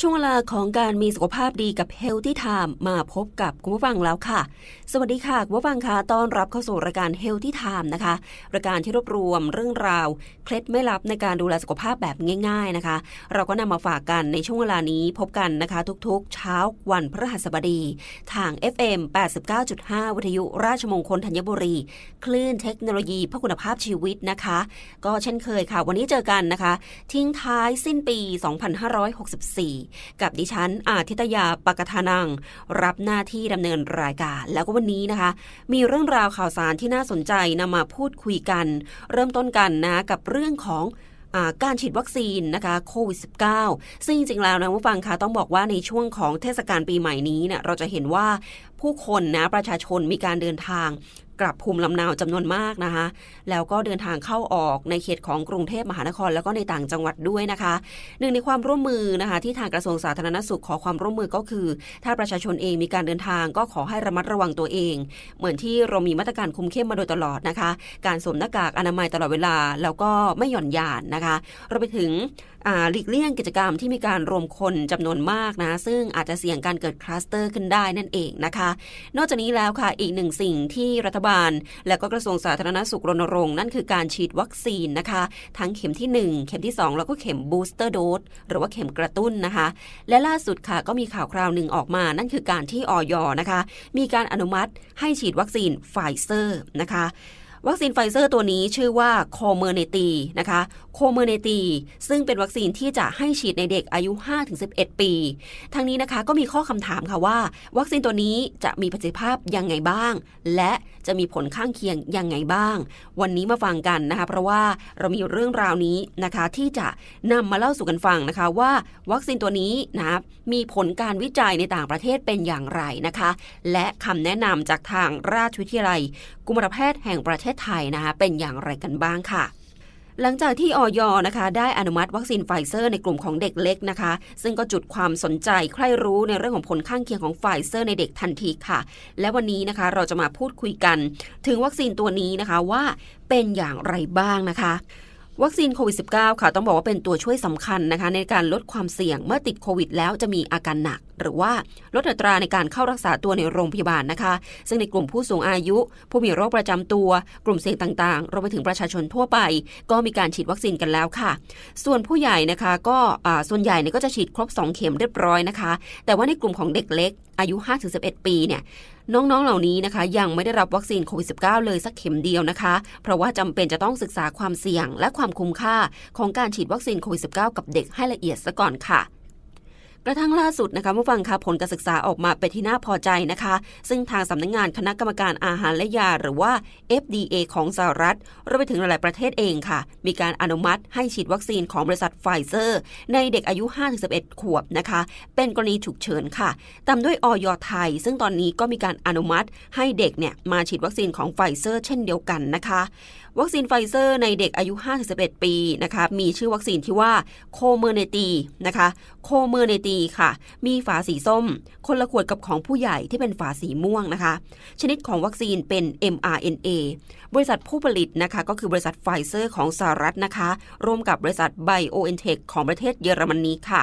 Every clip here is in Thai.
ช่วงเวลาของการมีสุขภาพดีกับ Healthy Time มาพบกับคุณผู้ฟังแล้วค่ะ สวัสดีค่ะ คุณผู้ฟังคะต้อนรับเข้าสู่รายการ Healthy Time นะคะรายการที่รวบรวมเรื่องราว เคล็ดไม่ลับในการดูแลสุขภาพแบบง่าย ๆนะคะ เราก็นำมาฝากกันในช่วงเวลานี้พบกันนะคะ ทุกๆ เช้าวันพฤหัสบดี ทาง FM 89.5 วิทยุราชมงคลธัญบุรี คลื่นเทคโนโลยีเพื่อคุณภาพชีวิตนะคะ ก็เช่นเคยค่ะ วันนี้เจอกันนะคะ ทิ้งท้ายสิ้นปี 2564กับดิฉันอาทิตยาปกทานัง รับหน้าที่ดำเนินรายการ แล้วก็วันนี้นะคะ มีเรื่องราวข่าวสารที่น่าสนใจนำมาพูดคุยกัน เริ่มต้นกันนะกับเรื่องของการฉีดวัคซีนนะคะโควิด -19 ซึ่งจริงๆแล้วนะผู้ฟังคะต้องบอกว่าในช่วงของเทศกาลปีใหม่นี้เนี่ยเราจะเห็นว่าผู้คนนะประชาชนมีการเดินทาง กลับภูมิลำเนาจำนวนมากนะคะ แล้วก็เดินทางเข้าออกในเขตของกรุงเทพมหานคร แล้วก็ในต่างจังหวัดด้วยนะคะ หนึ่งในความร่วมมือนะคะ ที่ทางกระทรวงสาธารณสุขขอความร่วมมือก็คือ ถ้าประชาชนเองมีการเดินทางก็ขอให้ระมัดระวังตัวเอง เหมือนที่เรามีมาตรการคุมเข้มมาโดยตลอดนะคะ การสวมหน้ากากอนามัยตลอดเวลา แล้วก็ไม่หย่อนยานนะคะเราไปถึง หลีกเลี่ยงกิจกรรมที่มีการรวมคนจำนวนมากนะ ซึ่งอาจจะเสี่ยงการเกิดคลัสเตอร์ขึ้นได้นั่นเองนะคะ นอกจากนี้แล้วค่ะอีกหนึ่งสิ่งที่รัฐบาล และก็กระทรวงสาธารณสุขรณรงค์นั่นคือการฉีดวัคซีนนะคะ ทั้งเข็มที่ 1 เข็มที่ 2 แล้วก็เข็มบูสเตอร์โดสหรือว่าเข็มกระตุ้นนะคะ และล่าสุดค่ะก็มีข่าวคราวหนึ่งออกมา นั่นคือการที่ออยนะคะ มีการอนุมัติให้ฉีดวัคซีนไฟเซอร์นะคะวัคซีนไฟเซอร์ตัวนี้ชื่อว่าโคเมอร์เนตีนะคะ โคเมเนตี ซึ่งเป็นวัคซีนที่จะให้ฉีดในเด็กอายุ 5-11 ปี ทั้งนี้นะคะก็มีข้อคำถามค่ะว่า วัคซีนตัวนี้จะมีประสิทธิภาพยังไงบ้าง และจะมีผลข้างเคียงยังไงบ้าง วันนี้มาฟังกันนะคะ เพราะว่าเรามีเรื่องราวนี้นะคะที่จะนำมาเล่าสู่กันฟังนะคะว่า วัคซีนตัวนี้นะมีผลการวิจัยในต่างประเทศเป็นอย่างไรนะคะ และคำแนะนำจากทางราชวิทยาลัย กุมารแพทย์แห่งประเทศไทยนะคะเป็นอย่างไรกันบ้างค่ะ หลังจากที่ออยนะคะได้อนุมัติวัคซีนไฟเซอร์ในกลุ่มของเด็กเล็กนะคะ ซึ่งก็จุดความสนใจใคร่รู้ในเรื่องของผลข้างเคียงของไฟเซอร์ในเด็กทันทีค่ะ และวันนี้นะคะเราจะมาพูดคุยกัน ถึงวัคซีนตัวนี้นะคะว่าเป็นอย่างไรบ้างนะคะ วัคซีนโควิด -19 ค่ะ ต้องบอกว่าเป็นตัวช่วยสำคัญนะคะ ในการลดความเสี่ยงเมื่อติดโควิด แล้วจะมีอาการหนัก หรือว่าลดอัตราในการเข้ารักษาตัวในโรงพยาบาลนะคะ ซึ่งในกลุ่มผู้สูงอายุ ผู้มีโรคประจำตัว กลุ่มเสี่ยงต่างๆรวมไปถึงประชาชนทั่วไป ก็มีการฉีดวัคซีนกันแล้วค่ะ ส่วนผู้ใหญ่นะคะก็ส่วนใหญ่เนี่ยก็จะฉีดครบ 2 เข็มเรียบร้อยนะคะ แต่ว่าในกลุ่มของเด็กเล็กอายุ 5-11 ปีเนี่ย น้องๆเหล่านี้นะคะ ยังไม่ได้รับวัคซีนโควิด -19 เลยสักเข็มเดียวนะคะ เพราะว่าจำเป็นจะต้องศึกษาความเสี่ยง และความคุ้มค่าของการฉีดวัคซีนโควิด -19 กับเด็กให้ละเอียดซะก่อนค่ะ กระทั่งล่าสุดนะคะผู้ฟังคะผลการศึกษาออกมาเป็นที่น่าพอใจนะคะ ซึ่งทางสำนักงงานคณะกรรมการอาหารและยา หรือว่า FDA ของสหรัฐรวมไปถึงหลายประเทศเองค่ะ มีการอนุมัติให้ฉีดวัคซีนของบริษัทไฟเซอร์ ในเด็กอายุ 5-11 ขวบนะคะ เป็นกรณีฉุกเฉินค่ะ ตามด้วยออยไทย ซึ่งตอนนี้ก็มีการอนุมัติให้เด็กเนี่ยมาฉีดวัคซีนของไฟเซอร์ เช่นเดียวกันนะคะ วัคซีนไฟเซอร์ในเด็กอายุ 5-11 ปีนะคะมีชื่อวัคซีนที่ว่าโคเมอร์เนตีนะคะโคเมอร์เนตีค่ะ มีฝาสีส้ม คนละขวดกับของผู้ใหญ่ที่เป็นฝาสีม่วงนะคะ ชนิดของวัคซีนเป็น mRNA บริษัทผู้ผลิตนะคะก็คือบริษัทไฟเซอร์ของสหรัฐนะคะ ร่วมกับบริษัท BioNTech ของประเทศเยอรมนีค่ะ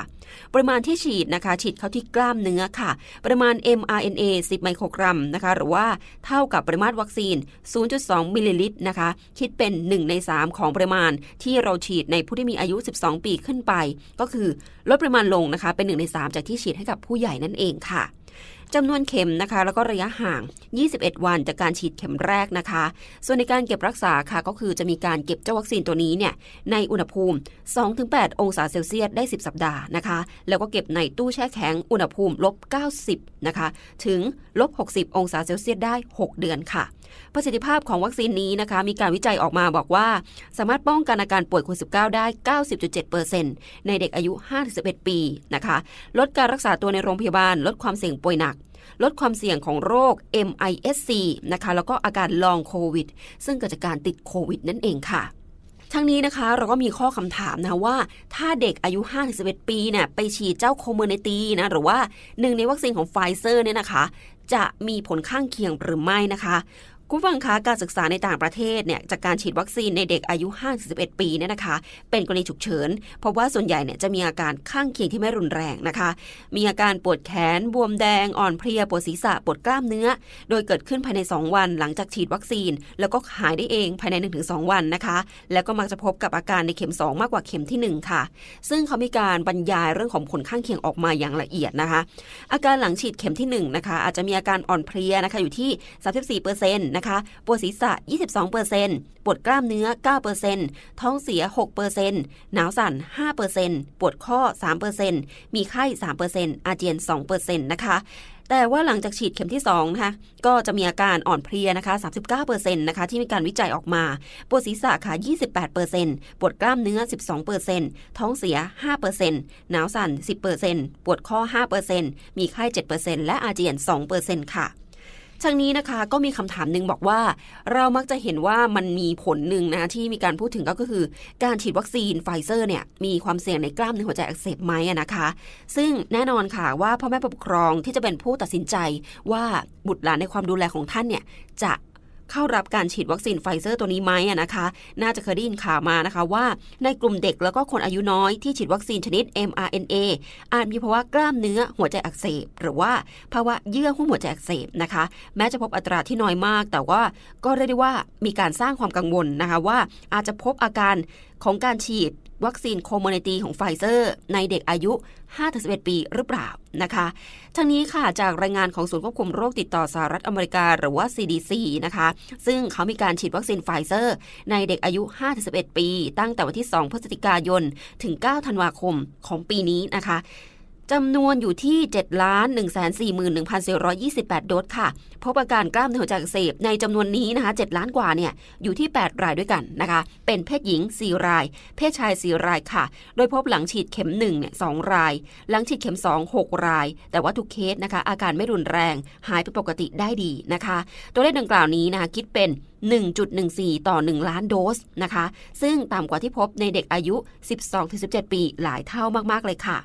ปริมาณที่ฉีดนะคะ ฉีดเข้าที่กล้ามเนื้อค่ะ ปริมาณ mRNA 10 ไมโครกรัมนะคะ หรือว่าเท่ากับปริมาตรวัคซีน 0.2 มิลลิลิตรนะคะคิดเป็น 1 ใน 3 ของปริมาณที่เราฉีดในผู้ที่มีอายุ 12 ปีขึ้นไป ก็คือลดปริมาณลงนะคะ เป็น 1 ใน 3 จากที่ฉีดให้กับผู้ใหญ่นั่นเองค่ะจำนวนเข็มนะคะ แล้วก็ระยะห่าง 21 วันจากการฉีดเข็มแรกนะคะ ส่วนในการเก็บรักษาค่ะ ก็คือจะมีการเก็บเจ้าวัคซีนตัวนี้เนี่ยในอุณหภูมิ 2-8 องศาเซลเซียสได้ 10 สัปดาห์นะคะ แล้วก็เก็บในตู้แช่แข็งอุณหภูมิลบ 90 นะคะ ถึงลบ 60 องศาเซลเซียสได้ 6 เดือนค่ะ ประสิทธิภาพของวัคซีนนี้นะคะ มีการวิจัยออกมาบอกว่า สามารถป้องกันอาการป่วยโควิด -19 ได้ 90.7%ในเด็กอายุ 5-11 ปีนะคะ ลดการรักษาตัวในโรงพยาบาล ลดความเสี่ยงป่วยหนัก ลดความเสี่ยงของโรค MISC นะคะ แล้วก็อาการลองโควิด ซึ่งเกิดจากการติดโควิดนั่นเองค่ะทั้งนี้นะคะเราก็มีข้อคำถามนะว่า ถ้าเด็กอายุ 5-11 ปีเนี่ยไปฉีดเจ้าโคเมอร์เนตีนะหรือว่าหนึ่งในวัคซีนของไฟเซอร์เนี่ยนะคะ จะมีผลข้างเคียงหรือไม่นะคะ คุณฟังคะการศึกษาในต่างประเทศเนี่ยจากการฉีดวัคซีนในเด็กอายุ 5-11 ปีเนี่ยนะคะ เป็นกรณีฉุกเฉิน เพราะว่าส่วนใหญ่เนี่ยจะมีอาการข้างเคียงที่ไม่รุนแรงนะคะ มีอาการปวดแขน บวมแดง อ่อนเพลีย ปวดศีรษะ ปวดกล้ามเนื้อ โดยเกิดขึ้นภายใน 2 วันหลังจากฉีดวัคซีน แล้วก็หายได้เองภายใน 1-2 วันนะคะ แล้วก็มักจะพบกับอาการในเข็ม 2 มากกว่าเข็มทีหนึ่1 ค่ะ ซึ่งเขามีการบรรยายเรื่องของผลข้างเคียงออกมาอย่างละเอียดนะคะ อาการหลังฉีดเข็มที่1นะคะอาจจะมีอาการอ่อนเพลียนะคะอยู่ที่ 34%นะคะปวดศีรษะ 22%ปวดกล้ามเนื้อ 9%ท้องเสีย 6%หนาวสั่น 5%ปวดข้อ 3%มีไข้ 3%อาเจียน 2%นะคะแต่ว่าหลังจากฉีดเข็มที่2นะคะก็จะมีอาการอ่อนเพลียนะคะ 39%นะคะที่มีการวิจัยออกมา ปวดศีรษะค่ะ 28%ปวดกล้ามเนื้อ 12%ท้องเสีย 5%หนาวสั่น 10%ปวดข้อ 5%มีไข้ 7%และอาเจียน 2%ค่ะ ทั้งนี้นะคะก็มีคำถามหนึ่งบอกว่า เรามักจะเห็นว่ามันมีผลหนึ่งนะที่มีการพูดถึงก็คือ การฉีดวัคซีนไฟเซอร์เนี่ยมีความเสี่ยงในกล้ามเนื้อหัวใจอักเสบไหมอะนะคะ ซึ่งแน่นอนค่ะว่าพ่อแม่ผู้ปกครองที่จะเป็นผู้ตัดสินใจว่าบุตรหลานในความดูแลของท่านเนี่ยจะ เข้ารับการฉีดวัคซีนไฟเซอร์ตัวนี้ไหมอะนะคะ น่าจะเคยได้ยินข่าวมานะคะว่า ในกลุ่มเด็กแล้วก็คนอายุน้อยที่ฉีดวัคซีนชนิด mRNA อาจมีภาวะกล้ามเนื้อหัวใจอักเสบ หรือว่าภาวะเยื่อหุ้มหัวใจอักเสบนะคะ แม้จะพบอัตราที่น้อยมาก แต่ว่าก็เรียกได้ว่ามีการสร้างความกังวลนะคะว่าอาจจะพบอาการของการฉีด วัคซีนโคโมเนตีของไฟเซอร์ ในเด็กอายุ 5-11 ปีหรือเปล่านะคะทั้งนี้ค่ะจากรายงานของศูนย์ควบคุมโรคติดต่อสหรัฐอเมริกาหรือว่า CDC นะคะ ซึ่งเขามีการฉีดวัคซีนไฟเซอร์ ในเด็กอายุ 5-11 ปี ตั้งแต่วันที่ 2 พฤศจิกายน ถึง 9 ธันวาคมของปีนี้นะคะ จำนวนอยู่ที่ 7 ล้าน 1 4 1 4 2 8 โดสค่ะ พบอาการกล้ามเนื้อหัวใจอักเสบในจำนวนนี้นะคะ7ล้านกว่าเนี่ยอยู่ที่ 8 รายด้วยกันนะคะ เป็นเพศหญิง 4 ราย เพศชาย 4 รายค่ะ โดยพบหลังฉีดเข็ม1เนี่ย2ราย หลังฉีดเข็ม 2 6 ราย แต่ว่าทุกเคสนะคะ อาการไม่รุนแรงหายเป็นปกติได้ดีนะคะ ตัวเลขดังกล่าวนี้นะคะคิดเป็น1.14 ต่อ 1 ล้านโดสนะคะ ซึ่งต่ำกว่าที่พบในเด็กอายุ 12-17 ปีหลายเท่ามาก ๆ เลยค่ะ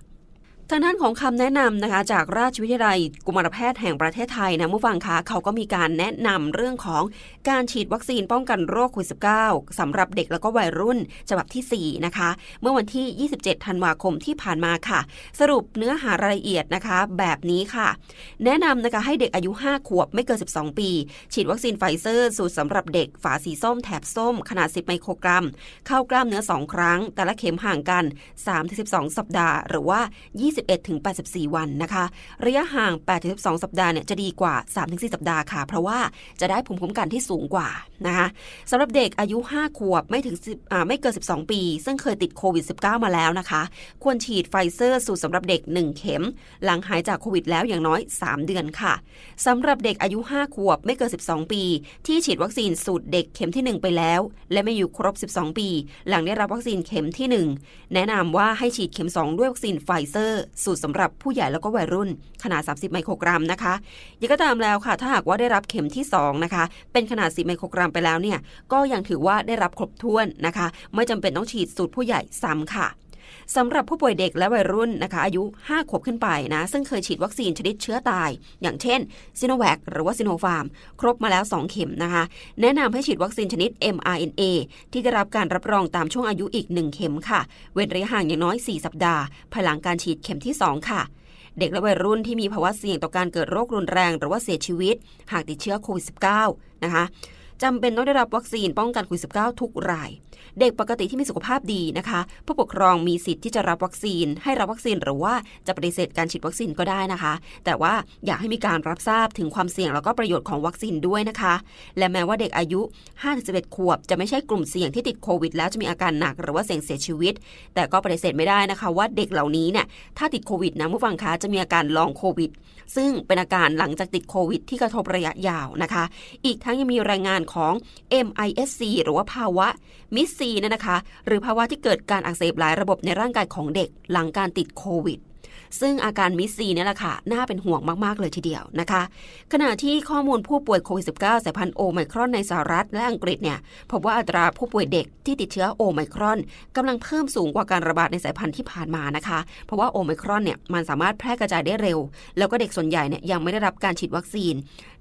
ทางด้านของคำแนะนำนะคะจากราชวิทยาลัยกุมารแพทย์แห่งประเทศไทยนะผู้ฟังคะเขาก็มีการแนะนำเรื่องของการฉีดวัคซีนป้องกันโรคโควิด -19 สำหรับเด็กแล้วก็วัยรุ่นฉบับที่ 4 นะคะ เมื่อวันที่ 27 ธันวาคมที่ผ่านมาค่ะ สรุปเนื้อหารายละเอียดนะคะ แบบนี้ค่ะ แนะนำนะคะให้เด็กอายุ 5 ขวบไม่เกิน 12 ปี ฉีดวัคซีนไฟเซอร์สูตรสำหรับเด็กฝาสีส้มแถบส้ม ขนาด 10 ไมโครกรัม เข้ากล้ามเนื้อ 2 ครั้ง แต่ละเข็มห่างกัน 3-12 สัปดาห์ หรือว่า21-84 วันนะคะ ระยะห่าง 8-12 สัปดาห์เนี่ยจะดีกว่า 3-4 สัปดาห์ค่ะ เพราะว่าจะได้ภูมิคุ้มกันที่สูงกว่านะคะสำหรับเด็กอายุ 5 ขวบไม่ถึง10ไม่เกิน 12 ปี ซึ่งเคยติดโควิด -19 มาแล้วนะคะ ควรฉีดไฟเซอร์สูตรสำหรับเด็ก 1 เข็ม หลังหายจากโควิดแล้วอย่างน้อย 3 เดือนค่ะสำหรับเด็กอายุ 5 ขวบไม่เกิน 12 ปี ที่ฉีดวัคซีนสูตรเด็กเข็มที่ 1 ไปแล้ว และไม่อยู่ครบ 12 ปี หลังได้รับวัคซีนเข็มที่ 1 แนะนำว่าให้ฉีดเข็ม 2 ด้วยวัคซีนไฟเซอร์สูตรสำหรับผู้ใหญ่แล้วก็วัยรุ่น ขนาด 30 ไมโครกรัมนะคะยังก็ตามแล้วค่ะ ถ้าหากว่าได้รับเข็มที่ 2 นะคะ เป็นขนาด 10 ไมโครกรัมไปแล้วเนี่ย ก็ยังถือว่าได้รับครบถ้วนนะคะ ไม่จำเป็นต้องฉีดสูตรผู้ใหญ่ซ้ำค่ะ สำหรับผู้ป่วยเด็กและวัยรุ่นนะคะอายุ 5 ขวบขึ้นไปนะ ซึ่งเคยฉีดวัคซีนชนิดเชื้อตาย อย่างเช่นซิโนแวคหรือว่าซิโนฟาร์ม ครบมาแล้ว 2 เข็มนะคะ แนะนำให้ฉีดวัคซีนชนิด mRNA ที่ได้รับการรับรองตามช่วงอายุอีก 1 เข็มค่ะ เว้นระยะห่างอย่างน้อย 4 สัปดาห์ภายหลังการฉีดเข็มที่ 2 ค่ะเด็กและวัยรุ่นที่มีภาวะเสี่ยงต่อการเกิดโรครุนแรง หรือว่าเสียชีวิต หากติดเชื้อโควิด -19 นะคะจำเป็นต้องได้รับวัคซีนป้องกันโควิด -19 ทุกราย เด็กปกติที่มีสุขภาพดีนะคะ ผู้ปกครองมีสิทธิ์ที่จะรับวัคซีน ให้รับวัคซีนหรือว่าจะปฏิเสธการฉีดวัคซีนก็ได้นะคะ แต่ว่าอยากให้มีการรับทราบถึงความเสี่ยงแล้วก็ประโยชน์ของวัคซีนด้วยนะคะ และแม้ว่าเด็กอายุ 5-11 ขวบ จะไม่ใช่กลุ่มเสี่ยงที่ติดโควิด แล้วจะมีอาการหนัก หรือว่าเสี่ยงเสียชีวิต แต่ก็ปฏิเสธไม่ได้นะคะว่าเด็กเหล่านี้เนี่ยถ้าติดโควิดนะผู้ฟังคะจะมีอาการลองโควิด ซึ่งเป็นอาการหลังจากติดโควิด ที่กระทบระยะยาวนะคะ อีกทั้งยังมีรายงานของ MISC หรือว่าภาวะมิ C เนี่ยนะคะ หรือภาวะที่เกิดการอักเสบหลายระบบในร่างกายของเด็กหลังการติดโควิด ซึ่งอาการมิสซีเนี่ยแหละค่ะ น่าเป็นห่วงมาก ๆ เลยทีเดียวนะคะ ขณะที่ข้อมูลผู้ป่วยโควิด -19 สายพันธุ์โอไมครอนในสหรัฐและอังกฤษเนี่ยพบว่าอัตราผู้ป่วยเด็กที่ติดเชื้อโอไมครอนกำลังเพิ่มสูงกว่าการระบาดในสายพันธุ์ที่ผ่านมานะคะ เพราะว่าโอไมครอนเนี่ยมันสามารถแพร่กระจายได้เร็ว แล้วก็เด็กส่วนใหญ่เนี่ยยังไม่ได้รับการฉีดวัคซีน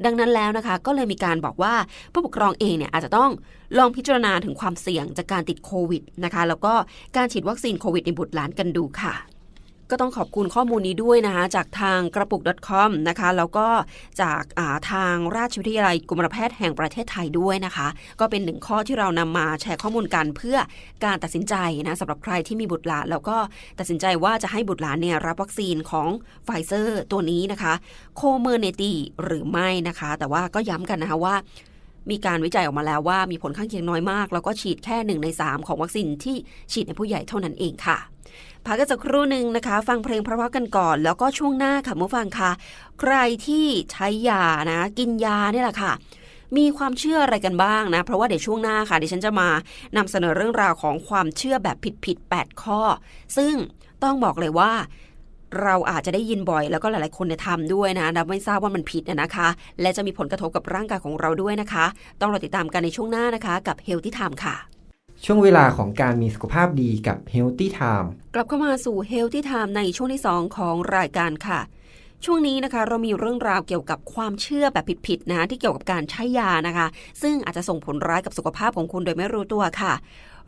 ดังนั้นแล้วนะคะ ก็เลยมีการบอกว่าผู้ปกครองเองเนี่ยอาจจะต้องลองพิจารณาถึงความเสี่ยงจากการติดโควิดนะคะ แล้วก็การฉีดวัคซีนโควิดในบุตรหลานกันดูค่ะ ก็ต้องขอบคุณข้อมูลนี้ด้วยนะคะ จากทางกระปุก .com นะคะ แล้วก็จากาทางราชวิทยาลัยกุมารแพทย์แห่งประเทศไทยด้วยนะคะ ก็เป็นหนึ่งข้อที่เรานำมาแชร์ข้อมูลกันเพื่อการตัดสินใจนะสำหรับใครที่มีบุตรหลานแล้วก็ตัดสินใจว่าจะให้บุตรหลานเนี่ยรับวัคซีนของไฟเซอร์ตัวนี้นะคะ โคเมอร์เนตีหรือไม่นะคะ แต่ว่าก็ย้ำกันนะคะว่ามีการวิจัยออกมาแล้วว่ามีผลข้างเคียงน้อยมาก แล้วก็ฉีดแค่หนึ่งใน 3 ของวัคซีนที่ฉีดในผู้ใหญ่เท่านั้นเองค่ะ พักกันสักครู่หนึ่งนะคะ ฟังเพลงเพราะๆกันก่อน แล้วก็ช่วงหน้าค่ะผู้ฟังค่ะ ใครที่ใช้ยานะ กินยาเนี่ยแหละค่ะ มีความเชื่ออะไรกันบ้างนะ เพราะว่าเดี๋ยวช่วงหน้าค่ะดิฉันจะมานำเสนอเรื่องราวของความเชื่อแบบผิดๆ8ข้อ ซึ่งต้องบอกเลยว่าเราอาจจะได้ยินบ่อยแล้วก็หลาย ๆ คนเนี่ยทำด้วยนะเราไม่ทราบว่ามันผิดนะนะคะ และจะมีผลกระทบกับร่างกายของเราด้วยนะคะ ต้องรอติดตามกันในช่วงหน้านะคะ กับ Healthy Time ค่ะ ช่วงเวลาของการมีสุขภาพดีกับ Healthy Time กลับเข้ามาสู่ Healthy Time ในช่วงที่ 2 ของรายการค่ะ ช่วงนี้นะคะเรามีเรื่องราวเกี่ยวกับความเชื่อแบบผิดๆนะที่เกี่ยวกับการใช้ยานะคะ ซึ่งอาจจะส่งผลร้ายกับสุขภาพของคุณโดยไม่รู้ตัวค่ะ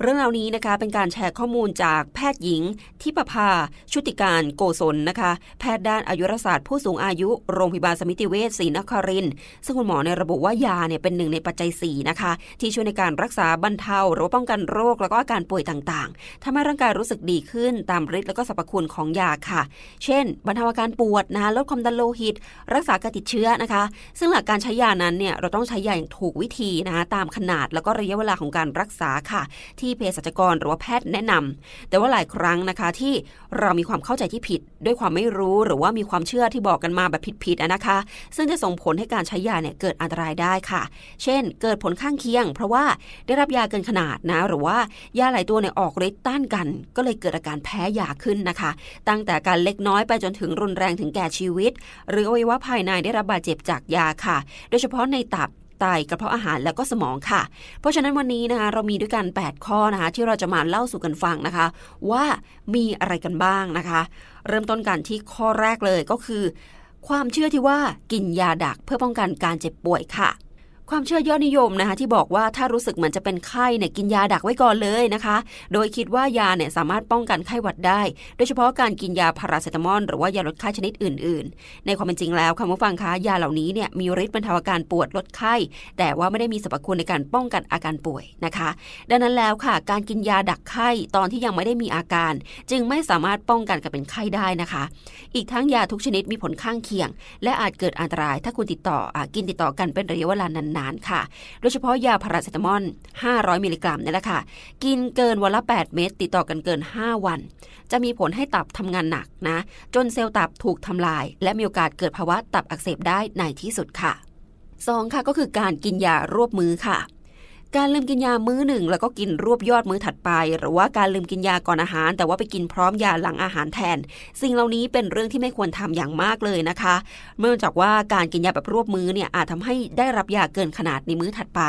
เรื่องราวนี้นะคะเป็นการแชร์ข้อมูลจากแพทย์หญิง ทิปภา ชุติการโกศลนะคะ แพทย์ด้านอายุรศาสตร์ผู้สูงอายุโรงพยาบาลสมิติเวชศรีนครินทร์ซึ่งคุณหมอในระบุว่ายาเนี่ยเป็นหนึ่งในปัจจัย 4 นะคะ ที่ช่วยในการรักษาบรรเทาหรือป้องกันโรคแล้วก็อาการป่วยต่างๆทำให้ร่างกายรู้สึกดีขึ้นตามฤทธิ์แล้วก็สรรพคุณของยาค่ะ เช่น บรรเทาอาการปวดนะคะลดความดันโลหิต รักษาการติดเชื้อนะคะ ซึ่งหลักการใช้ยานั้นเนี่ยเราต้องใช้ยาอย่างถูกวิธีนะคะตามขนาดแล้วก็ระยะเวลาของการรักษาค่ะที่ที่เภสัชกรหรือว่าแพทย์แนะนำแต่ว่าหลายครั้งนะคะที่เรามีความเข้าใจที่ผิด ด้วยความไม่รู้หรือว่ามีความเชื่อที่บอกกันมาแบบผิดๆนะคะ ซึ่งจะส่งผลให้การใช้ยาเนี่ยเกิดอันตรายได้ค่ะ เช่น เกิดผลข้างเคียง เพราะว่าได้รับยาเกินขนาดนะ หรือว่ายาหลายตัวเนี่ยออกฤทธิ์ต้านกัน ก็เลยเกิดอาการแพ้ยาขึ้นนะคะ ตั้งแต่การเล็กน้อยไปจนถึงรุนแรงถึงแก่ชีวิต หรืออวัยวะภายในได้รับบาดเจ็บจากยาค่ะ โดยเฉพาะในตับ ไตกระเพาะอาหารแล้วก็สมองค่ะ เพราะฉะนั้นวันนี้นะคะเรามีด้วยกัน 8 ข้อนะคะที่เราจะมาเล่าสู่กันฟังนะคะ ว่ามีอะไรกันบ้างนะคะ เริ่มต้นกันที่ข้อแรกเลยก็คือ ความเชื่อที่ว่ากินยาดักเพื่อป้องกันการเจ็บป่วยค่ะ ความเชื่อยอดนิยมนะคะ ที่บอกว่าถ้ารู้สึกเหมือนจะเป็นไข้เนี่ยกินยาดักไว้ก่อนเลยนะคะ โดยคิดว่ายาเนี่ยสามารถป้องกันไข้หวัดได้ โดยเฉพาะการกินยาพาราเซตามอลหรือว่ายาลดไข้ชนิดอื่น ๆ ในความเป็นจริงแล้วค่ะผู้ฟังคะยาเหล่านี้เนี่ยมีฤทธิ์บรรเทาอาการปวดลดไข้ แต่ว่าไม่ได้มีสรรพคุณในการป้องกันอาการป่วยนะคะ ดังนั้นแล้วค่ะ การกินยาดักไข้ตอนที่ยังไม่ได้มีอาการ จึงไม่สามารถป้องกันการเป็นไข้ได้นะคะ อีกทั้งยาทุกชนิดมีผลข้างเคียง และอาจเกิดอันตรายถ้าคุณติดต่ออากินติดต่อกันเป็นระยะเวลานานๆค่ะ โดยเฉพาะยาพาราเซตามอล 500 มิลลิกรัมนี่แหละค่ะ กินเกินวันละ 8 เม็ดติดต่อกันเกิน 5 วัน จะมีผลให้ตับทำงานหนักนะ จนเซลล์ตับถูกทำลาย และมีโอกาสเกิดภาวะตับอักเสบได้ในที่สุดค่ะ 2 ค่ะก็คือการกินยารวบมือค่ะ การลืมกินยามื้อหนึ่งแล้วก็กินรวบยอดมื้อถัดไป หรือว่าการลืมกินยาก่อนอาหาร แต่ว่าไปกินพร้อมยาหลังอาหารแทน สิ่งเหล่านี้เป็นเรื่องที่ไม่ควรทำอย่างมากเลยนะคะเนื่องจากว่าการกินยาแบบรวบมื้อเนี่ยอาจทำให้ได้รับยาเกินขนาดในมื้อถัดไป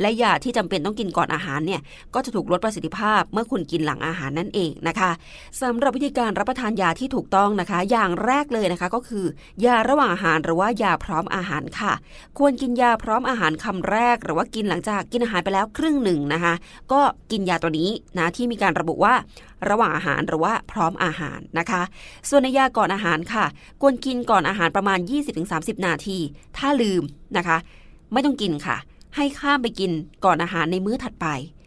และยาที่จำเป็นต้องกินก่อนอาหารเนี่ยก็จะถูกลดประสิทธิภาพเมื่อคุณกินหลังอาหารนั่นเองนะคะสำหรับวิธีการรับประทานยาที่ถูกต้องนะคะ อย่างแรกเลยนะคะก็คือ ยาระหว่างอาหารหรือว่ายาพร้อมอาหารค่ะ ควรกินยาพร้อมอาหารคำแรก หรือว่ากินหลังจากกินอาหารไปแล้วครึ่งหนึ่งนะคะ ก็กินยาตัวนี้นะที่มีการระบุว่าระหว่างอาหารหรือว่าพร้อมอาหารนะคะ ส่วนในยาก่อนอาหารค่ะควรกินก่อนอาหารประมาณ 20-30 นาที ถ้าลืมนะคะ ไม่ต้องกินค่ะ ให้ข้ามไปกินก่อนอาหารในมื้อถัดไป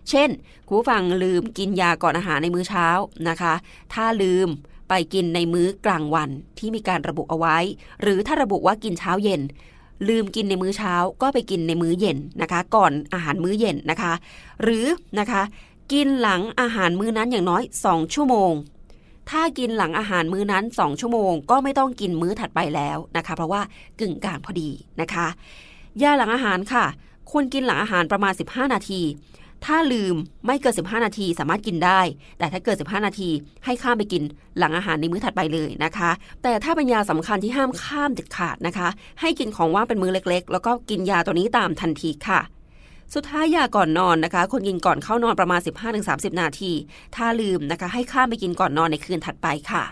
เช่นคุณฟังลืมกินยาก่อนอาหารในมื้อเช้านะคะ ถ้าลืมไปกินในมื้อกลางวันที่มีการระบุเอาไว้ หรือถ้าระบุว่ากินเช้าเย็น ลืมกินในมื้อเช้าก็ไปกินในมื้อเย็นนะคะ ก่อนอาหารมื้อเย็นนะคะ หรือนะคะกินหลังอาหารมื้อนั้นอย่างน้อย 2 ชั่วโมง ถ้ากินหลังอาหารมื้อนั้น 2 ชั่วโมง ก็ไม่ต้องกินมื้อถัดไปแล้วนะคะ เพราะว่ากึ่งกลางพอดีนะคะยาหลังอาหารค่ะ ควรกินหลังอาหารประมาณ 15 นาที ถ้าลืมไม่เกิน 15 นาทีสามารถกินได้ แต่ถ้าเกิน 15 นาทีให้ข้ามไปกินหลังอาหารในมื้อถัดไปเลยนะคะ แต่ถ้าเป็นยาสำคัญที่ห้ามข้ามเด็ดขาดนะคะ ให้กินของว่างเป็นมื้อเล็ก ๆ แล้วก็กินยาตัวนี้ตามทันทีค่ะสุดท้ายยาก่อนนอนนะคะ คนกินก่อนเข้านอนประมาณ 15-30 นาที ถ้าลืมนะคะ ให้ข้ามไปกินก่อนนอนในคืนถัดไปค่ะ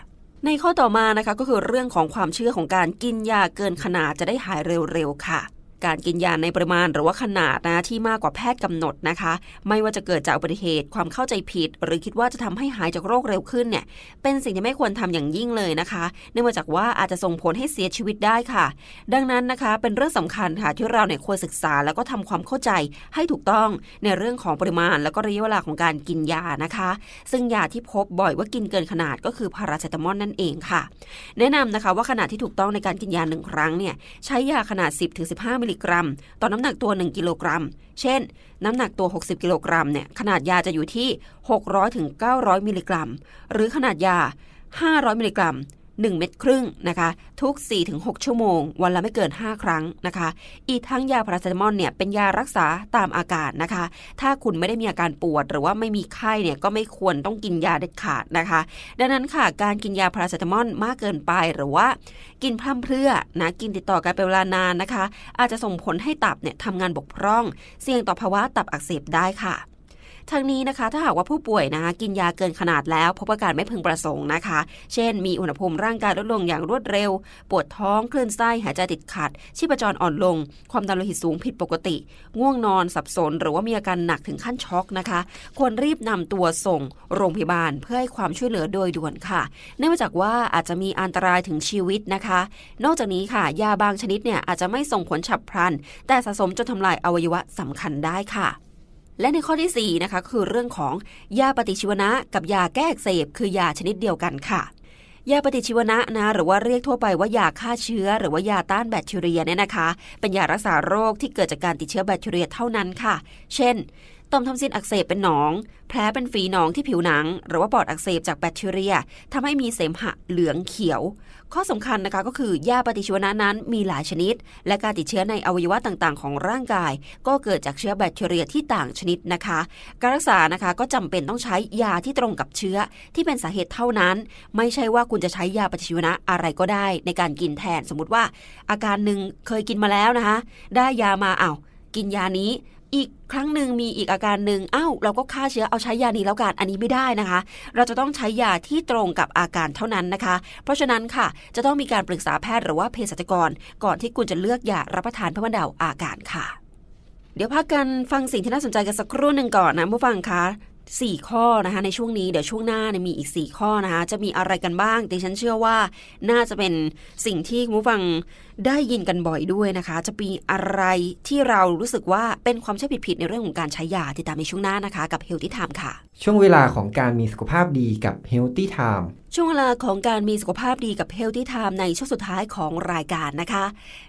ในข้อต่อมานะคะก็คือเรื่องของความเชื่อของการกินยาเกินขนาดจะได้หายเร็วๆค่ะ การกินยาในปริมาณหรือว่าขนาดนะที่มากกว่าแพทย์กำหนดนะคะ ไม่ว่าจะเกิดจากอุบัติเหตุความเข้าใจผิด หรือคิดว่าจะทำให้หายจากโรคเร็วขึ้นเนี่ยเป็นสิ่งที่ไม่ควรทำอย่างยิ่งเลยนะคะ เนื่องมาจากว่าอาจจะส่งผลให้เสียชีวิตได้ค่ะ ดังนั้นนะคะเป็นเรื่องสำคัญค่ะที่เราเนี่ยควรศึกษาแล้วก็ทำความเข้าใจให้ถูกต้องในเรื่องของปริมาณ แล้วก็ระยะเวลาของการกินยานะคะ ซึ่งยาที่พบบ่อยว่ากินเกินขนาดก็คือพาราเซตามอลนั่นเองค่ะ แนะนำนะคะว่าขนาดที่ถูกต้องในการกินยาหนึ่งครั้งเนี่ยใช้ยาขนาด 10-15มิลลิกรัม ต่อน้ำหนักตัว 1 กิโลกรัม เช่น น้ำหนักตัว 60 กิโลกรัมเนี่ยขนาดยาจะอยู่ที่ 600ถึง900 มิลลิกรัม หรือขนาดยา 500 มิลลิกรัม 1 เม็ดครึ่งนะคะ ทุก 4-6 ชั่วโมง วันละไม่เกิน 5 ครั้งนะคะ อีกทั้งยาพาราเซตามอลเนี่ยเป็นยารักษาตามอาการนะคะ ถ้าคุณไม่ได้มีอาการปวด หรือว่าไม่มีไข้เนี่ยก็ไม่ควรต้องกินยาเด็ดขาดนะคะ ดังนั้นค่ะการกินยาพาราเซตามอลมากเกินไปหรือว่ากินพร่ำเพรื่อนะกินติดต่อกันเป็นเวลานานนะคะ อาจจะส่งผลให้ตับเนี่ยทำงานบกพร่อง เสี่ยงต่อภาวะตับอักเสบได้ค่ะ ทั้งนี้นะคะ ถ้าหากว่าผู้ป่วยนะคะกินยาเกินขนาดแล้ว พบอาการไม่พึงประสงค์นะคะ เช่น มีอุณหภูมิร่างกายลดลงอย่างรวดเร็ว ปวดท้องคลื่นไส้หายใจติดขัด ชีพจรอ่อนลง ความดันโลหิตสูงผิดปกติ ง่วงนอนสับสน หรือว่ามีอาการหนักถึงขั้นช็อกนะคะ ควรรีบนำตัวส่งโรงพยาบาลเพื่อให้ความช่วยเหลือโดยด่วนค่ะ เนื่องจากว่าอาจจะมีอันตรายถึงชีวิตนะคะ นอกจากนี้ค่ะ ยาบางชนิดเนี่ยอาจจะไม่ส่งผลฉับพลัน แต่สะสมจนทำลายอวัยวะสำคัญได้ค่ะ และในข้อที่4นะคะคือเรื่องของยาปฏิชีวนะกับยาแก้อักเสบคือยาชนิดเดียวกันค่ะ ยาปฏิชีวนะนะหรือว่าเรียกทั่วไปว่ายาฆ่าเชื้อ หรือว่ายาต้านแบคทีเรียเนี่ยนะคะ เป็นยารักษาโรคที่เกิดจากการติดเชื้อแบคทีเรียเท่านั้นค่ะ เช่น ต่อมทำซินอักเสบเป็นหนอง แผลเป็นฝีหนองที่ผิวหนัง หรือว่าปอดอักเสบจากแบคทีเรียทำให้มีเสมหะเหลืองเขียว ข้อสำคัญนะคะก็คือยาปฏิชีวนะนั้นมีหลายชนิด และการติดเชื้อในอวัยวะต่างๆ ของร่างกาย ก็เกิดจากเชื้อแบคทีเรียที่ต่างชนิดนะคะ การรักษานะคะก็จำเป็นต้องใช้ยาที่ตรงกับเชื้อที่เป็นสาเหตุเท่านั้น ไม่ใช่ว่าคุณจะใช้ยาปฏิชีวนะอะไรก็ได้ ในการกินแทนสมมติว่า อาการหนึ่งเคยกินมาแล้วนะคะ ได้ยามาเอา้าวกินยานี้ อีกครั้งหนึ่งมีอีกอาการหนึ่งอ้าวเราก็ฆ่าเชื้อเอาใช้ยานี้แล้วกันอันนี้ไม่ได้นะคะ เราจะต้องใช้ยาที่ตรงกับอาการเท่านั้นนะคะ เพราะฉะนั้นค่ะ จะต้องมีการปรึกษาแพทย์หรือว่าเภสัชกร ก่อนที่คุณจะเลือกยารับประทานเพื่อบรรเทาอาการค่ะ เดี๋ยวพักกันฟังสิ่งที่น่าสนใจกันสักครู่หนึ่งก่อนนะผู้ฟังคะสี่ข้อนะคะในช่วงนี้เดี๋ยวช่วงหน้าเนี่ยมีอีก 4 ข้อนะคะจะมีอะไรกันบ้างดิฉันเชื่อว่าน่าจะเป็นสิ่งที่คุณผู้ฟัง ได้ยินกันบ่อยด้วยนะคะ จะมีอะไรที่เรารู้สึกว่าเป็นความเชื่อผิดๆในเรื่องของการใช้ยาติดตามในช่วงหน้านะคะ กับ Healthy Time ค่ะ ช่วงเวลาของการมีสุขภาพดีกับ Healthy Time ช่วงเวลาของการมีสุขภาพดีกับ Healthy Time ในช่วงสุดท้ายของรายการนะคะ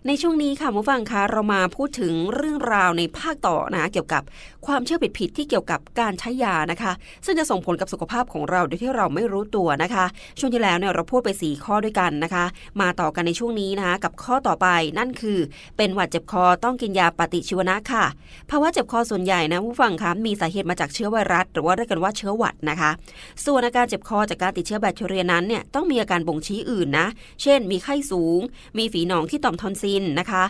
ในช่วงนี้ค่ะผู้ฟังคะเรามาพูดถึงเรื่องราวในภาคต่อนะเกี่ยวกับความเชื่อผิดๆที่เกี่ยวกับการใช้ยานะคะ ซึ่งจะส่งผลกับสุขภาพของเราโดยที่เราไม่รู้ตัวนะคะ ช่วงที่แล้วเนี่ยเราพูดไป 4 ข้อด้วยกันนะคะ มาต่อกันในช่วงนี้นะคะกับข้อต่อไปนั่นคือ เป็นหวัดเจ็บคอต้องกินยาปฏิชีวนะค่ะภาวะเจ็บคอส่วนใหญ่นะผู้ฟังคะมีสาเหตุมาจากเชื้อไวรัส หรือว่าเรียกกันว่าเชื้อหวัดนะคะ ส่วนอาการเจ็บคอจากการติดเชื้อแบคทีเรียนั้นเนี่ยต้องมีอาการบ่งชี้อื่นนะ เช่น มีไข้สูง มีฝีหนองที่ต่อมทอนซิลนะคะ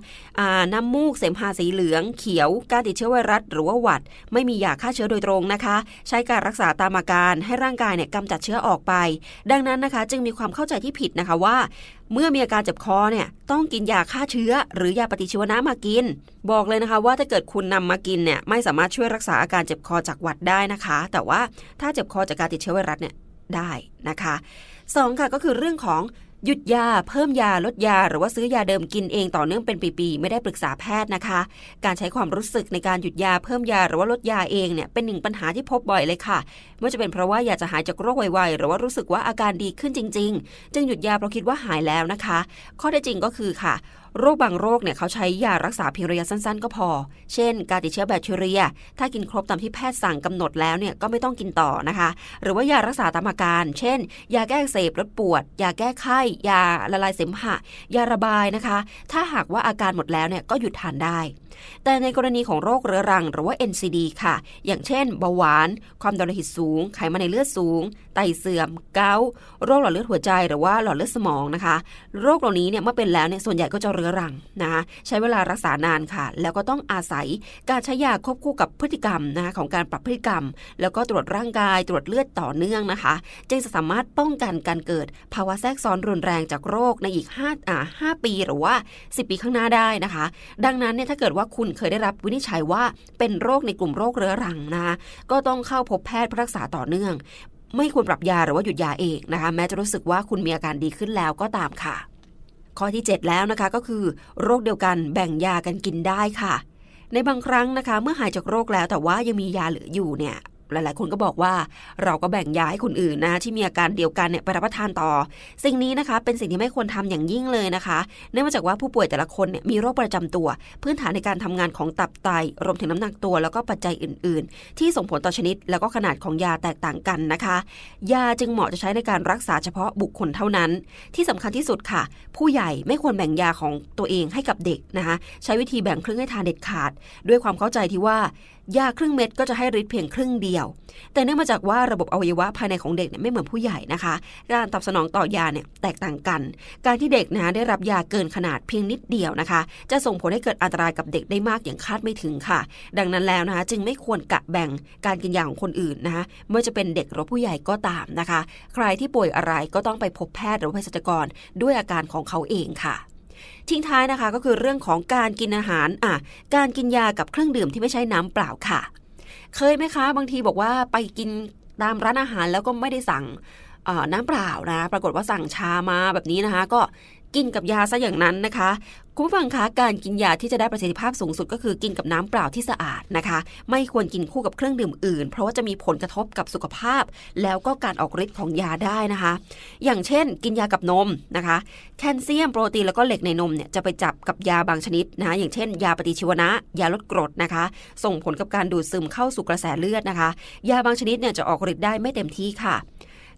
น้ำมูกเสมหะสีเหลือง เขียว การติดเชื้อไวรัส หรือว่าหวัด ไม่มียาฆ่าเชื้อโดยตรงนะคะ ใช้การรักษาตามอาการให้ร่างกายเนี่ยกำจัดเชื้อออกไป ดังนั้นนะคะ จึงมีความเข้าใจที่ผิดนะคะว่าเมื่อมีอาการเจ็บคอเนี่ยต้องกินยาฆ่าเชื้อ หรือยาปฏิชีวนะมากิน บอกเลยนะคะว่าถ้าเกิดคุณนำมากินเนี่ยไม่สามารถช่วยรักษาอาการเจ็บคอจากหวัดได้นะคะ แต่ว่าถ้าเจ็บคอจากการติดเชื้อไวรัสเนี่ยได้นะคะสองค่ะก็คือเรื่องของ หยุดยา เพิ่มยาลดยา หรือว่าซื้อยาเดิมกินเองต่อเนื่องเป็นปีๆไม่ได้ปรึกษาแพทย์นะคะ การใช้ความรู้สึกในการหยุดยาเพิ่มยาหรือว่าลดยาเองเนี่ยเป็นหนึ่งปัญหาที่พบบ่อยเลยค่ะไม่ว่าจะเป็นเพราะว่าอยากจะหายจากโรคไวๆหรือว่ารู้สึกว่าอาการดีขึ้นจริง ๆ จึงหยุดยาเพราะคิดว่าหายแล้วนะคะ ข้อเท็จจริงก็คือค่ะโรคบางโรคเนี่ยเขาใช้ยารักษาเพียงระยะสั้นๆ ก็พอ เช่น การติดเชื้อแบคทีเรีย ถ้ากินครบตามที่แพทย์สั่งกำหนดแล้วเนี่ยก็ไม่ต้องกินต่อนะคะ หรือว่ายารักษาตามอาการ เช่น ยาแก้เสบลดปวด ยาแก้ไข้ ยาละลายเสมหะ ยาระบายนะคะ ถ้าหากว่าอาการหมดแล้วเนี่ยก็หยุดทานได้ แต่ในกรณีของโรคเรื้อรังหรือว่า NCD ค่ะ อย่างเช่นเบาหวาน ความดันโลหิตสูง ไขมันในเลือดสูง ไตเสื่อม เกาต์โรคหลอดเลือดหัวใจหรือว่าหลอดเลือดสมองนะคะ โรคเหล่านี้เนี่ยเมื่อเป็นแล้วเนี่ยส่วนใหญ่ก็จะเรื้อรังนะคะใช้เวลารักษานานค่ะ แล้วก็ต้องอาศัยการใช้ยาควบคู่กับพฤติกรรมนะคะของการปรับพฤติกรรม แล้วก็ตรวจร่างกายตรวจเลือดต่อเนื่องนะคะ จึงจะสามารถป้องกันการเกิด ภาวะแทรกซ้อนรุนแรงจากโรคในอีก5อ่า5ปี หรือว่า 10 ปีข้างหน้าได้นะคะ ดังนั้นเนี่ยถ้าเกิดว่าคุณเคยได้รับวินิจฉัยว่าเป็นโรคในกลุ่มโรคเรื้อรังนะคะก็ต้องเข้าพบแพทย์รักษาต่อเนื่อง ไม่ควรปรับยาหรือว่าหยุดยาเองนะคะแม้จะรู้สึกว่าคุณมีอาการดีขึ้นแล้วก็ตามค่ะ ข้อที่ 7 แล้วนะคะก็คือ โรคเดียวกันแบ่งยากันกินได้ค่ะในบางครั้งนะคะ เมื่อหายจากโรคแล้วแต่ว่ายังมียาเหลืออยู่เนี่ย หลายๆ คนก็บอกว่าเราก็แบ่งยาให้คนอื่นนะที่มีอาการเดียวกันเนี่ยไปรับประทานต่อ สิ่งนี้นะคะเป็นสิ่งที่ไม่ควรทำอย่างยิ่งเลยนะคะ เนื่องมาจากว่าผู้ป่วยแต่ละคนเนี่ยมีโรคประจำตัว พื้นฐานในการทำงานของตับไตรวมถึงน้ำหนักตัว แล้วก็ปัจจัยอื่น ๆ ที่ส่งผลต่อชนิด แล้วก็ขนาดของยาแตกต่างกันนะคะ ยาจึงเหมาะจะใช้ในการรักษาเฉพาะบุคคลเท่านั้น ที่สำคัญที่สุดค่ะ ผู้ใหญ่ไม่ควรแบ่งยาของตัวเองให้กับเด็กนะคะ ใช้วิธีแบ่งครึ่งให้ทานเด็ดขาด ด้วยความเข้าใจที่ว่า ยาครึ่งเม็ดก็จะให้ฤทธิ์เพียงครึ่งเดียว แต่เนื่องมาจากว่าระบบอวัยวะภายในของเด็กเนี่ยไม่เหมือนผู้ใหญ่นะคะการตอบสนองต่อยาเนี่ยแตกต่างกัน การที่เด็กนะได้รับยาเกินขนาดเพียงนิดเดียวนะคะ จะส่งผลให้เกิดอันตรายกับเด็กได้มากอย่างคาดไม่ถึงค่ะ ดังนั้นแล้วนะคะ จึงไม่ควรกะแบ่งการกินยาของคนอื่นนะคะไม่ว่าจะเป็นเด็กหรือผู้ใหญ่ก็ตามนะคะ ใครที่ป่วยอะไรก็ต้องไปพบแพทย์หรือเภสัชกร ด้วยอาการของเขาเองค่ะ ทิ้งท้ายนะคะก็คือเรื่องของการกินอาหารอะการกินยากับเครื่องดื่มที่ไม่ใช่น้ำเปล่าค่ะ เคยไหมคะ บางทีบอกว่าไปกินตามร้านอาหารแล้วก็ไม่ได้สั่งน้ำเปล่านะ ปรากฏว่าสั่งชามาแบบนี้นะคะ ก็กินกับยาซะอย่างนั้นนะคะ คุณผู้ฟังคะการกินยาที่จะได้ประสิทธิภาพสูงสุดก็คือกินกับน้ำเปล่าที่สะอาดนะคะ ไม่ควรกินคู่กับเครื่องดื่มอื่น เพราะว่าจะมีผลกระทบกับสุขภาพ แล้วก็การออกฤทธิ์ของยาได้นะคะ อย่างเช่น กินยากับนมนะคะ แคลเซียมโปรตีนแล้วก็เหล็กในนมเนี่ยจะไปจับกับยาบางชนิดนะะอย่างเช่น ยาปฏิชีวนะ ยาลดกรดนะคะ ส่งผลกับการดูดซึมเข้าสู่กระแสเลือดนะคะ ยาบางชนิดเนี่ยจะออกฤทธิ์ได้ไม่เต็มที่ค่ะ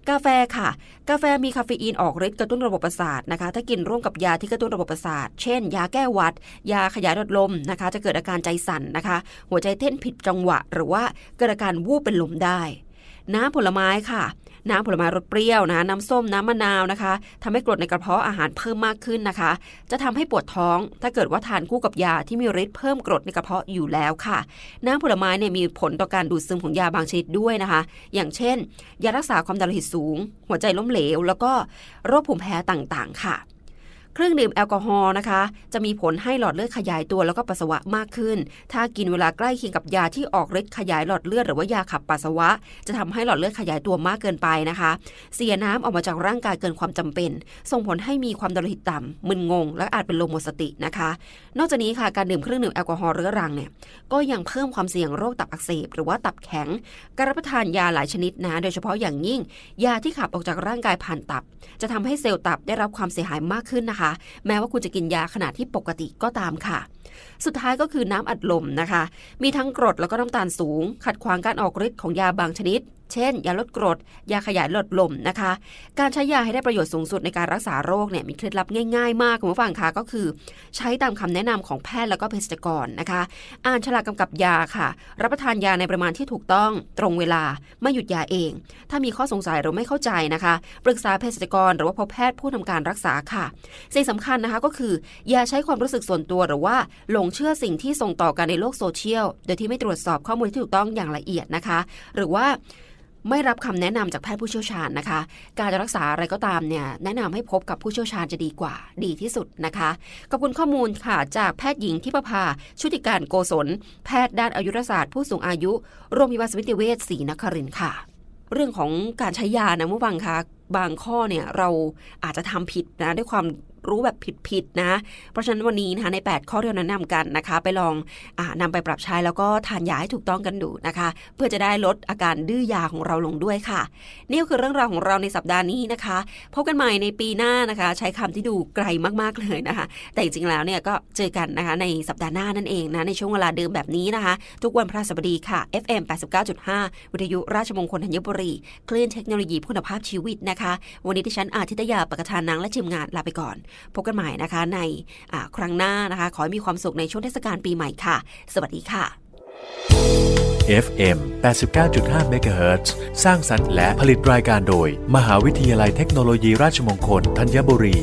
กาแฟค่ะ กาแฟมีคาเฟอีนออกฤทธิ์กระตุ้นระบบประสาทนะคะ ถ้ากินร่วมกับยาที่กระตุ้นระบบประสาท เช่น ยาแก้วัด ยาขยายหลอดลมนะคะ จะเกิดอาการใจสั่นนะคะ หัวใจเต้นผิดจังหวะ หรือว่าเกิดอาการวูบเป็นลมได้ น้ำผลไม้ค่ะ น้ำผลไม้รสเปรี้ยวนะน้ำส้มน้ำมะนาวนะคะทำให้กรดในกระเพาะอาหารเพิ่มมากขึ้นนะคะ จะทำให้ปวดท้อง ถ้าเกิดว่าทานคู่กับยาที่มีฤทธิ์เพิ่มกรดในกระเพาะอยู่แล้วค่ะ น้ำผลไม้เนี่ยมีผลต่อการดูดซึมของยาบางชนิดด้วยนะคะ อย่างเช่น ยารักษาความดันโลหิตสูง หัวใจล้มเหลว แล้วก็โรคภูมิแพ้ต่างๆ ค่ะ เครื่องดื่มแอลกอฮอล์นะคะ จะมีผลให้หลอดเลือดขยายตัวแล้วก็ปัสสาวะมากขึ้น ถ้ากินเวลาใกล้เคียงกับยาที่ออกฤทธิ์ขยายหลอดเลือดหรือว่ายาขับปัสสาวะ จะทำให้หลอดเลือดขยายตัวมากเกินไปนะคะ เสียน้ำออกมาจากร่างกายเกินความจำเป็น ส่งผลให้มีความดันโลหิตต่ำมึนงง และอาจเป็นลมหมดสตินะคะ นอกจากนี้ค่ะการดื่มเครื่องดื่มแอลกอฮอล์เรื้อรังเนี่ยก็ยังเพิ่มความเสี่ยงโรคตับอักเสบหรือว่าตับแข็ง การรับประทานยาหลายชนิดนะโดยเฉพาะอย่างยิ่ง ยาที่ขับออกจากร่างกายผ่านตับ จะทำให้เซลล์ตับได้รับความเสียหายมากขึ้นนะคะแม้ว่าคุณจะกินยาขนาดที่ปกติก็ตามค่ะ สุดท้ายก็คือน้ำอัดลมนะคะ มีทั้งกรดแล้วก็น้ำตาลสูง ขัดขวางการออกฤทธิ์ของยาบางชนิด เช่น ยาลดกรด ยาขยายหลอดลมนะคะ การใช้ยาให้ได้ประโยชน์สูงสุดในการรักษาโรคเนี่ยมีเคล็ดลับง่ายๆ มากคุณผู้ฟังคะก็คือ ใช้ตามคำแนะนำของแพทย์แล้วก็เภสัชกรนะคะ อ่านฉลากกำกับยาค่ะ รับประทานยาในประมาณที่ถูกต้องตรงเวลาไม่หยุดยาเอง ถ้ามีข้อสงสัยหรือไม่เข้าใจนะคะ ปรึกษาเภสัชกร หรือว่าพบแพทย์ผู้ทำการรักษาค่ะ สิ่งสำคัญนะคะก็คืออย่าใช้ความรู้สึกส่วนตัวหรือว่าหลงเชื่อสิ่งที่ส่งต่อกันในโลกโซเชียล โดยที่ไม่ตรวจสอบข้อมูลที่ถูกต้องอย่างละเอียดนะคะ หรือว่า ไม่รับคำแนะนำจากแพทย์ผู้เชี่ยวชาญนะคะ การจะรักษาอะไรก็ตามเนี่ยแนะนำให้พบกับผู้เชี่ยวชาญจะดีกว่าดีที่สุดนะคะ ขอบคุณข้อมูลค่ะจากแพทย์หญิงทิพภาชุติการโกศล แพทย์ด้านอายุรศาสตร์ผู้สูงอายุ โรงพยาบาลสมิติเวชศรีนครินทร์ค่ะ เรื่องของการใช้ยานะผู้ฟังคะบางข้อเนี่ยเราอาจจะทำผิดนะด้วยความ รู้แบบผิดๆนะ เพราะฉะนั้นวันนี้นะคะใน 8 ข้อที่เราแนะนำกันนะคะ ไปลองอานำไปปรับใช้แล้วก็ทานยาให้ถูกต้องกันดูนะคะ เพื่อจะได้ลดอาการดื้อยาของเราลงด้วยค่ะ นี่ก็คือเรื่องราวของเราในสัปดาห์นี้นะคะพบกันใหม่ในปีหน้านะคะ ใช้คำที่ดูไกลมากๆเลยนะคะ แต่จริงๆแล้วเนี่ยก็เจอกันนะคะในสัปดาห์หน้านั่นเองนะในช่วงเวลาเดิมแบบนี้นะคะ ทุกวันพฤหัสบดีค่ะ FM 89.5 วิทยุราชมงคลธัญบุรีคลื่นเทคโนโลยีคุณภาพชีวิตนะคะ วันนี้ที่ฉันอาทิตยาปกทานนางและทีมงานลาไปก่อนพบกันใหม่นะคะในครั้งหน้านะคะ ขอให้มีความสุขในช่วงเทศกาลปีใหม่ค่ะ สวัสดีค่ะ FM 89.5 MHz สร้างสรรค์และผลิตรายการโดย มหาวิทยาลัยเทคโนโลยีราชมงคลธัญบุรี